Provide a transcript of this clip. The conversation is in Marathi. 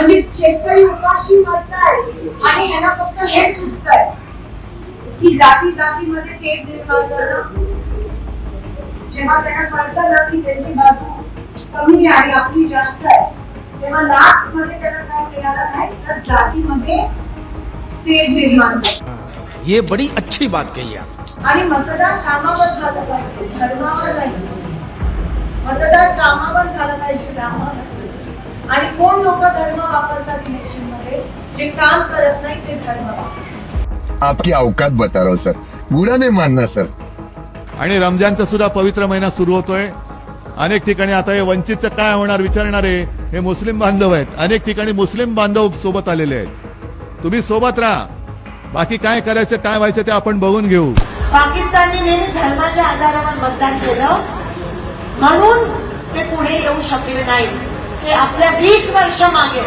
म्हणजे शेतकरी उपाशी मरताय आणि ह्यांना फक्त हेच सुचतंय. की जाती जातीमध्ये तेज निर्माण करणं. जेव्हा त्यांना कळतं ना की त्यांची बाजू कमी आहे आपली जास्त आहे तेव्हा लास्टमध्ये त्यांना काय मिळालं नाही तर जातीमध्ये तेज निर्माण करणं ये बड़ी अच्छी बात कही आप। आणि मतदान कामावर झालं पाहिजे धर्मावर नाही. मतदान कामावर झालं पाहिजे. आणि कोण लोक धर्म वापरतात इलेक्शनमध्ये जे काम करत नाही ते धर्म वापरतात. आपकी औकात बता रहा हूं सर. बुरा नहीं मानना सर. आणि रमजानचा सुद्धा पवित्र महिना सुरू होतोय. अनेक ठिकाणी आता हे वंचितचं काय होणार विचारणारे हे मुस्लिम बांधव आहेत. अनेक ठिकाणी मुस्लिम बांधव सोबत आलेले आहेत. तुम्ही सोबत राहा. बाकी काय करायचं काय व्हायचं ते आपण बघून घेऊ. पाकिस्तानने नेहमी धर्माच्या आधारावर मतदान केलं. म्हणून ते पुढे येऊ शकले नाही ते आपल्या वीस वर्ष मागे.